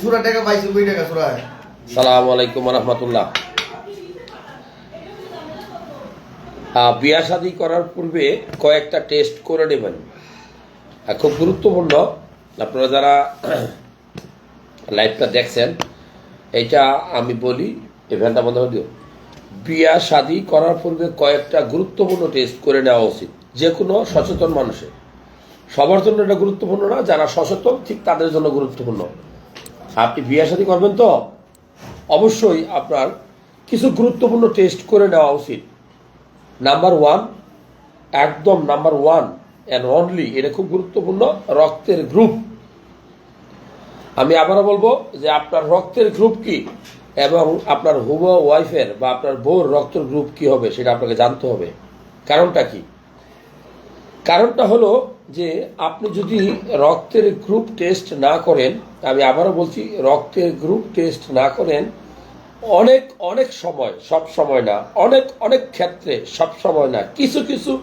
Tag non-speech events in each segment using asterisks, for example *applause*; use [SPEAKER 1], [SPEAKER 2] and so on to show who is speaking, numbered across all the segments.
[SPEAKER 1] সুরা টাকা পাইছি ওই টাকা সুরা।
[SPEAKER 2] সালাম আলাইকুম রহমতুল্লাহ। বিয়া শাদি করার পূর্বে কয়েকটা টেস্ট করে নেবেন। খুব গুরুত্বপূর্ণ। আপনারা যারা *clears throat* লাইভটা দেখছেন এটা আমি বলি ইভেন্টটা বন্ধ দিও। বিয়া শাদি করার পূর্বে কয়েকটা গুরুত্বপূর্ণ টেস্ট করে নেওয়া উচিত, যে কোনো সচেতন মানুষের। সবার জন্য এটা গুরুত্বপূর্ণ না, যারা সচেতন, ঠিক তাদের জন্য গুরুত্বপূর্ণ। আপনি বিয়া শাদি করবেন তো? অবশ্যই আপনার কিছু গুরুত্বপূর্ণ টেস্ট করে নেওয়া উচিত। নাম্বার ওয়ান একদম নাম্বার ওয়ান অ্যান্ড অনলি এটা খুব গুরুত্বপূর্ণ, রক্তের গ্রুপ আমি আবারও বলব যে আপনার রক্তের গ্রুপ কি এবং আপনার হুব ওয়াইফের বা আপনার বউর রক্তের গ্রুপ কি হবে, সেটা আপনাকে জানতে হবে। কারণটা কি? কারণটা হলো যে আপনি যদি রক্তের গ্রুপ টেস্ট না করেন, আমি আবারও বলছি, রক্তের গ্রুপ টেস্ট না করেন, অনেক অনেক সময়, সব সময় না, অনেক অনেক ক্ষেত্রে সব সময় না, কিছু কিছু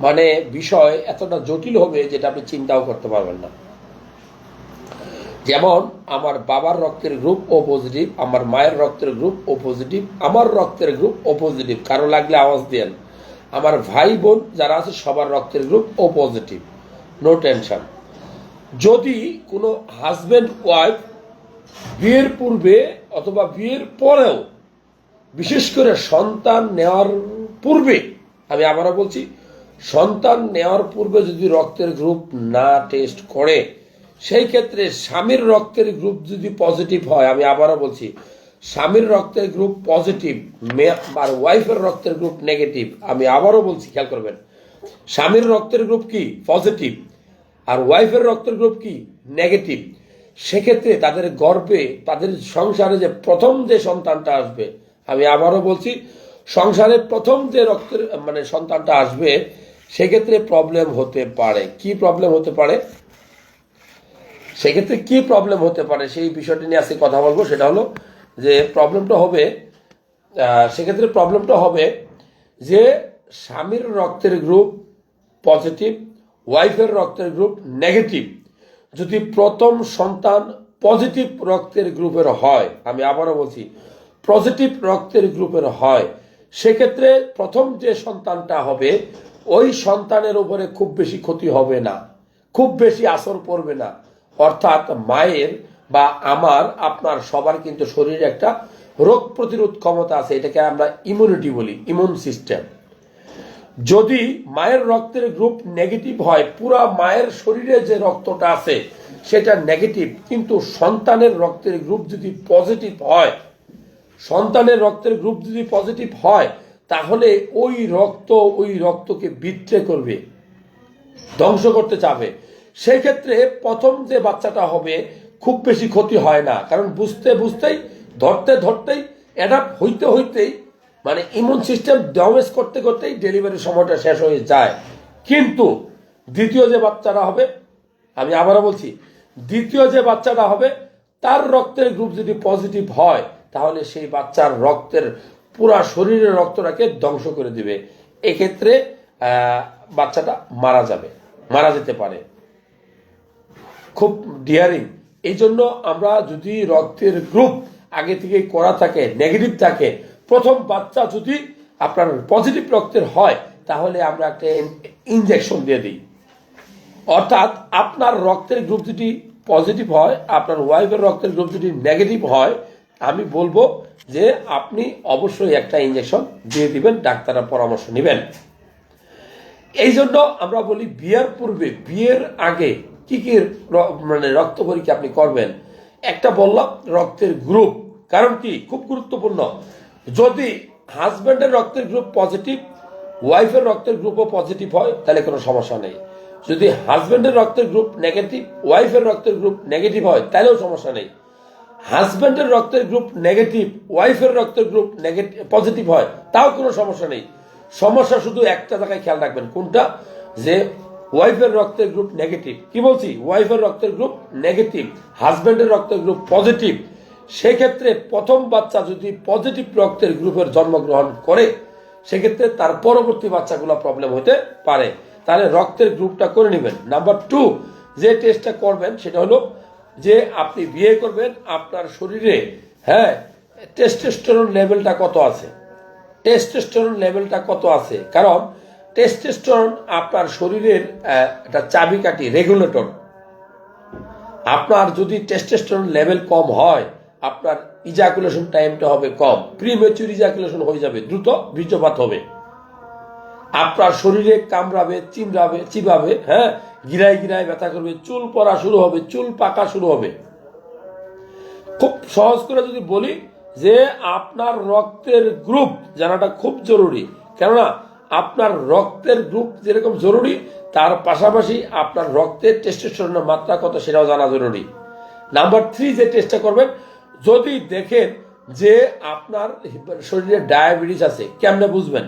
[SPEAKER 2] মানে বিষয় এতটা জটিল হবে যেটা আপনি চিন্তাও করতে পারবেন না। যেমন, আমার বাবার রক্তের গ্রুপ ও পজিটিভ আমার মায়ের রক্তের গ্রুপ ও পজিটিভ আমার রক্তের গ্রুপ ও পজিটিভ কারও লাগলে আওয়াজ দেন। আমার ভাই বোন যারা আছে, সবার রক্তের group O positive no tension যদি কোনো হাজব্যান্ড ওয়াইফ বিয়ের পূর্বে অথবা বিয়ের পরেও বিশেষ করে সন্তান নেওয়ার পূর্বে, আমি আবারও বলছি, সন্তান নেওয়ার পূর্বে যদি রক্তের গ্রুপ না টেস্ট করে, সেই ক্ষেত্রে স্বামীর রক্তের গ্রুপ যদি পজিটিভ হয়, আমি আবারও বলছি, স্বামীর রক্তের গ্রুপ পজিটিভ আর ওয়াইফের রক্তের গ্রুপ নেগেটিভ আমি আবারও বলছি, খেয়াল করবেন, স্বামীর রক্তের গ্রুপ কি? পজিটিভ আর ওয়াইফের রক্তের গ্রুপ কি? নেগেটিভ। সেক্ষেত্রে তাদের গর্বে, তাদের সংসারে যে প্রথম যে সন্তানটা আসবে, আমি আবারও বলছি, সংসারে প্রথম যে রক্তের মানে সন্তানটা আসবে, সেক্ষেত্রে প্রবলেম হতে পারে। কি প্রবলেম হতে পারে? সেক্ষেত্রে কি প্রবলেম হতে পারে? সেই বিষয়টি নিয়ে আজকে কথা বলব। সেটা হলো যে প্রবলেমটা হবে সেক্ষেত্রে প্রবলেমটা হবে যে স্বামীর রক্তের গ্রুপ পজিটিভ ওয়াইফের রক্তের গ্রুপ নেগেটিভ। যদি প্রথম সন্তান পজিটিভ রক্তের গ্রুপের হয়, আমি আবারও বলছি, পজিটিভ রক্তের গ্রুপের হয়, সেক্ষেত্রে প্রথম যে সন্তানটা হবে, ওই সন্তানের উপরে খুব বেশি ক্ষতি হবে না, খুব বেশি আসর পড়বে না। অর্থাৎ মায়ের বা আমার, আপনার, সবার কিন্তু শরীরে একটা রোগ প্রতিরোধ ক্ষমতা আছে, এটাকে আমরা ইমিউনিটি বলি ইমিউন সিস্টেম যদি মায়ের রক্তের গ্রুপ নেগেটিভ হয়, পুরা মায়ের শরীরে যে রক্তটা আছে, সেটা নেগেটিভ কিন্তু সন্তানের রক্তের গ্রুপ যদি পজিটিভ হয়, সন্তানের রক্তের গ্রুপ যদি পজিটিভ হয়, তাহলে ওই রক্ত ওই রক্তকে বিত্রে করবে, ধ্বংস করতে চাবে। সেই ক্ষেত্রে প্রথম যে বাচ্চাটা হবে, খুব বেশি ক্ষতি হয় না। কারণ বুঝতে বুঝতেই, ধরতে ধরতেই অ্যাডাপ্ট হইতে হইতেই মানে ইমিউন সিস্টেম ড্যামেজ করতে করতেই ডেলিভারির সময়টা শেষ হয়ে যায়। কিন্তু দ্বিতীয় যে বাচ্চাটা হবে, আমি আবারও বলছি, দ্বিতীয় যে বাচ্চাটা হবে, তার রক্তের গ্রুপ যদি পজিটিভ হয়, তাহলে সেই বাচ্চার রক্তের পুরা শরীরের রক্তটাকে ধ্বংস করে দিবে। এক্ষেত্রে বাচ্চাটা মারা যাবে, মারা যেতে পারে। খুব ডিয়ারিং এই জন্য আমরা যদি রক্তের গ্রুপ আগে থেকে করা থাকে নেগেটিভ থাকে প্রথম বাচ্চা যদি আপনার পজিটিভ রক্তের হয়, তাহলে আমরা একটা ইনজেকশন দিয়ে দিই। অর্থাৎ আপনার রক্তের গ্রুপ যদি পজিটিভ হয়, আপনার ওয়াইফের রক্তের গ্রুপ যদি নেগেটিভ হয়, আমি বলব যে আপনি অবশ্যই একটা ইনজেকশন দিয়ে দিবেন, ডাক্তারের পরামর্শ নেবেন। এই জন্য আমরা বলি বিয়ের পূর্বে, বিয়ের আগে কি কি মানে রক্ত পরীক্ষা আপনি করবেন? একটা বললাম, রক্তের গ্রুপ কারণ কি? খুব গুরুত্বপূর্ণ। যদি হাজব্যান্ডের রক্তের গ্রুপ পজিটিভ ওয়াইফের রক্তের গ্রুপও পজিটিভ হয়, তাহলে কোনো সমস্যা নেই। যদি হাজব্যান্ডের রক্তের গ্রুপ নেগেটিভ ওয়াইফের রক্তের গ্রুপ নেগেটিভ হয়, তাহলেও সমস্যা নেই। হাজব্যান্ডের রক্তের গ্রুপ নেগেটিভ ওয়াইফের রক্তের গ্রুপ নেগেটিভ পজিটিভ হয়, তাও কোনো সমস্যা নেই। সমস্যা শুধু একটা জায়গায় খেয়াল রাখবেন, কোনটা? যে ওয়াইফের রক্তের গ্রুপ নেগেটিভ কি বলছি? ওয়াইফের রক্তের গ্রুপ নেগেটিভ হাজব্যান্ডের রক্তের গ্রুপ পজিটিভ সেক্ষেত্রে প্রথম বাচ্চা যদি পজিটিভ রক্তের গ্রুপের জন্মগ্রহণ করে, সেক্ষেত্রে তার পরবর্তী বাচ্চাগুলো প্রবলেম হতে পারে। তাহলে রক্তের গ্রুপটা করে নেবেন। নাম্বার টু যে টেস্টটা করবেন, সেটা হলো যে আপনি বিয়ে করবেন, আপনার শরীরে হ্যাঁ টেস্টোস্টেরন লেভেলটা কত আছে? টেস্টোস্টেরন লেভেলটা কত আছে? কারণ টেস্টোস্টেরন আপনার শরীরের একটা চাবিকাঠি রেগুলেটর আপনার যদি টেস্টোস্টেরন লেভেল কম হয় আপনার ইজাকুলেশন টাইমটা হবে কম। প্রিমেচুর ইজাকুলেশন হয়ে যাবে, দ্রুত বীর্যপাত হবে। আপনার শরীরে কামড়াবে, চিমড়াবে, চিবাবে হ্যাঁ গিরায় গিরায় ব্যথা করবে, চুল পড়া শুরু হবে, চুল পাকা শুরু হবে। খুব সহজ করে যদি বলি যে আপনার রক্তের গ্রুপ জানাটা খুব জরুরি। কেননা, আপনার রক্তের গ্রুপ যেরকম জরুরি, তার পাশাপাশি আপনার রক্তের টেস্টোস্টেরনের মাত্রা কত সেটাও জানা জরুরি। নাম্বার থ্রি যে টেস্টটা করবেন যদি দেখেন যে আপনার শরীরে ডায়াবেটিস আছে, কেমনে বুঝবেন?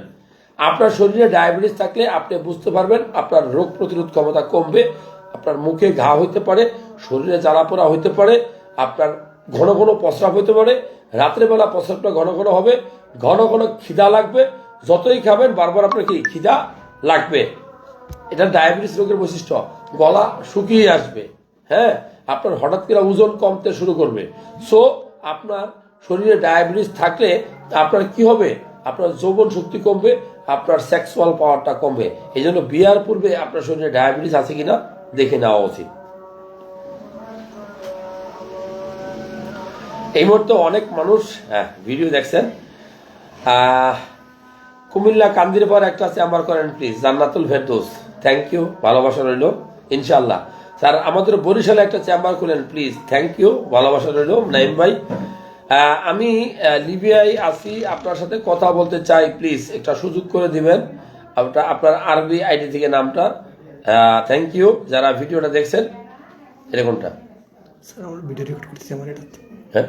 [SPEAKER 2] আপনার শরীরে ডায়াবেটিস থাকলে আপনি বুঝতে পারবেন আপনার রোগ প্রতিরোধ ক্ষমতা কমবে, আপনার মুখে ঘা হইতে পারে, শরীরে জ্বালা পোড়া হইতে পারে, আপনার ঘন ঘন প্রস্রাব হইতে পারে, রাত্রেবেলা প্রস্রাবটা ঘন ঘন হবে, ঘন ঘন খিদা লাগবে, যতই খাবেন বারবার আপনার কি খিদা লাগবে। এটা ডায়াবেটিস রোগের বৈশিষ্ট্য, গলা শুকিয়ে আসবে হ্যাঁ? আপনার হঠাৎ করে ওজন কমতে শুরু করবে। সো আপনার শরীরে ডায়াবেটিস থাকলে আপনার কি হবে? আপনার যৌবন শক্তি কমবে, আপনার সেক্সুয়াল পাওয়ারটা কমবে। এই জন্য বিয়ার পূর্বে আপনার শরীরে ডায়াবেটিস আছে কিনা দেখে নেওয়া উচিত। এই মুহূর্তে অনেক মানুষ হ্যাঁ ভিডিও দেখছেন। কুমিল্লা কান্দির পর একটা চেম্বার করেন please Jannatul Ferdous. Thank you ভালোবাসা রইল। ইনশাল্লাহ স্যার আমাদের বরিশালে একটা চেম্বার খুলেন প্লিজ থ্যাংক ইউ ভালোবাসা রইল নাইম ভাই। আমি লিবিয়ায় আছি আপনার সাথে কথা বলতে চাই প্লিজ একটা সুযোগ করে দিবেন। আপনার আপনার আরবি আইডি থেকে নামটা। থ্যাংক ইউ যারা ভিডিওটা দেখছেন এরকমটা
[SPEAKER 3] স্যার আমরা ভিডিও রেকর্ড করতেছি আমার এটা
[SPEAKER 2] হ্যাঁ?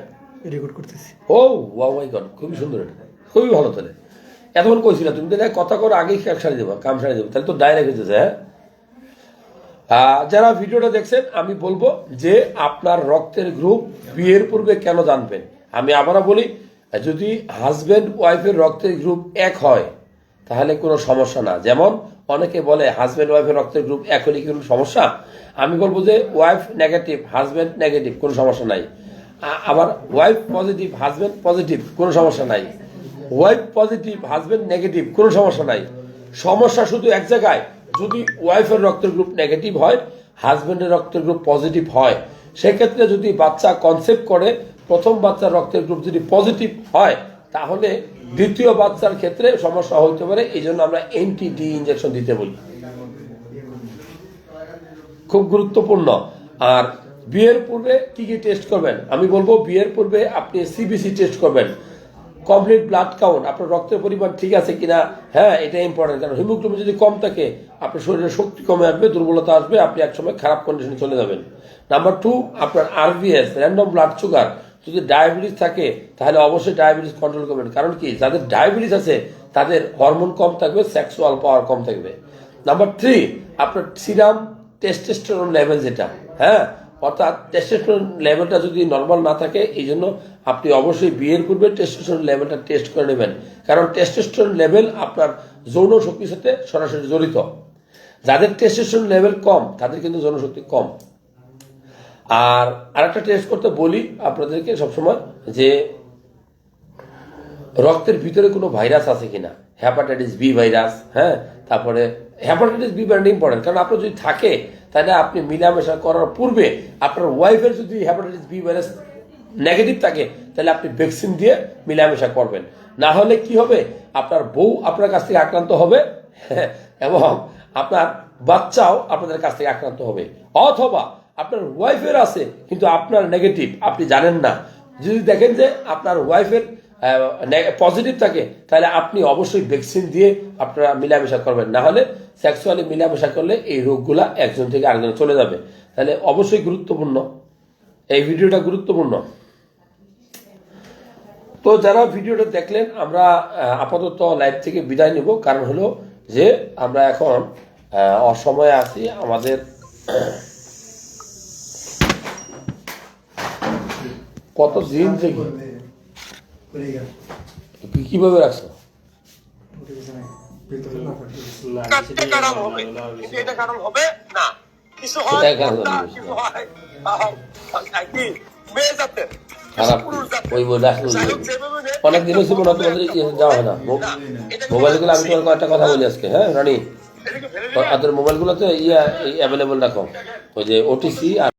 [SPEAKER 3] রেকর্ড করতেছি।
[SPEAKER 2] ও মাই গড খুবই সুন্দর এটা। খুবই ভালো তাহলে। এতক্ষণ কইছিল তুমি তাহলে কথা করে আগেই সারি দেবো কাম সারি দেবো তাহলে তো ডাইরেক্ট হইতেছে হ্যাঁ? যারা ভিডিওটা দেখছেন, আমি বলব যে আপনার রক্তের গ্রুপ বিয়ের পূর্বে কেন জানবেন? আমি আবারও বলি, যদি হাজবেন্ড ওয়াইফের রক্তের গ্রুপ এক হয়, তাহলে কোনো সমস্যা না। যেমন অনেকে বলে হাজবেন্ড ওয়াইফের রক্তের গ্রুপ এক হলে কি কোনো সমস্যা? আমি বলব যে ওয়াইফ নেগেটিভ হাজবেন্ড নেগেটিভ কোনো সমস্যা নাই। আবার ওয়াইফ পজিটিভ হাজবেন্ড পজিটিভ কোনো সমস্যা নাই। ওয়াইফ পজিটিভ হাজবেন্ড নেগেটিভ কোনো সমস্যা নাই। সমস্যা শুধু এক জায়গায় যদি ওয়াইফের রক্তের গ্রুপ নেগেটিভ হয় হাজব্যান্ডের রক্তের গ্রুপ পজিটিভ হয়, সেক্ষেত্রে যদি বাচ্চা কনসেপ্ট করে, প্রথম বাচ্চার রক্তের গ্রুপ যদি পজিটিভ হয়, তাহলে দ্বিতীয় বাচ্চার ক্ষেত্রে সমস্যা হতে পারে। এই জন্য আমরা এনটি ডি ইঞ্জেকশন দিতে বলি। খুব গুরুত্বপূর্ণ। আর বিয়ের পূর্বে কি কি টেস্ট করবেন? আমি বলব বিয়ের পূর্বে আপনি সিবিসি টেস্ট করবেন। কমপ্লিট ব্লাড কাউন্ট আপনার রক্তের পরিমাণ ঠিক আছে কিনা হ্যাঁ এটা ইম্পর্টেন্ট কারণ হিমোগ্লোবিন যদি কম থাকে, আপনার শরীরে শক্তি কমে আসবে, দুর্বলতা আসবে, আপনি একসময় খারাপ কন্ডিশনে চলে যাবেন। নাম্বার টু আপনার আরবিএস র্যান্ডম ব্লাড সুগার যদি ডায়াবেটিস থাকে, তাহলে অবশ্যই ডায়াবেটিস কন্ট্রোল করবেন। কারণ কি, যাদের ডায়াবেটিস আছে, তাদের হরমোন কম থাকবে সেক্সুয়াল পাওয়ার কম থাকবে। নাম্বার থ্রি আপনার সিরাম টেস্টেস্টোরন লেভেল যেটা হ্যাঁ অর্থাৎ টেস্টেস্টোরন লেভেলটা যদি নর্মাল না থাকে, এই জন্য আপনি অবশ্যই বিয়ের পূর্বে টেস্টেস্টোরন লেভেলটা টেস্ট করে নেবেন। কারণ টেস্টেস্টোরন লেভেল আপনার যৌন শক্তির সাথে সরাসরি জড়িত। যাদের টেস্টেস্টোরন লেভেল কম, তাদের কিন্তু যৌনশক্তি কম। আর আরেকটা টেস্ট করতে বলি আপনাদেরকে সবসময় যে, রক্তের ভিতরে কোনো ভাইরাস আছে কিনা? হ্যাপাটাইটিস বি ভাইরাস হ্যাঁ? তারপরে হ্যাপাটাইটিস বি ভাইরাস ইম্পর্টেন্ট কারণ আপনার যদি থাকে তাহলে আপনি মিলামেশা করার পূর্বে আপনার ওয়াইফের যদি হ্যাপাটাইটিস বি ভাইরাস নেগেটিভ থাকে, তাহলে আপনি ভ্যাকসিন দিয়ে মিলামেশা করবেন। না হলে কি হবে? আপনার বউ আপনার কাছ থেকে আক্রান্ত হবে, এবং আপনার বাচ্চাও আপনাদের কাছ থেকে আক্রান্ত হবে। অথবা আপনার ওয়াইফের আছে, কিন্তু আপনার নেগেটিভ আপনি জানেন না। যদি দেখেন যে আপনার ওয়াইফের পজিটিভ থাকে, তাহলে আপনি অবশ্যই ভ্যাকসিন দিয়ে আপনারা মিলামেশা করবেন। না হলে সেক্সুয়ালি মিলামেশা করলে এই রোগগুলা একজন থেকে আরেকজন চলে যাবে। তাহলে অবশ্যই গুরুত্বপূর্ণ। এই ভিডিওটা গুরুত্বপূর্ণ। তো যারা ভিডিওটা দেখলেন, আমরা আপাতত লাইভ থেকে বিদায় নিব। কারণ হলো যে আমরা এখন অসময়ে আছি। আমাদের কত দিন থেকে কীভাবে রাখছো? অনেক দিন হয়েছে মনে তোমাদের যাওয়া হয় না। মোবাইলগুলো আমি তোমার কয়েকটা কথা বলি আজকে হ্যাঁ রানী? ওদের মোবাইলগুলোতে ইয়া অ্যাভেলেবল রাখো ওই যে ওটিসি আর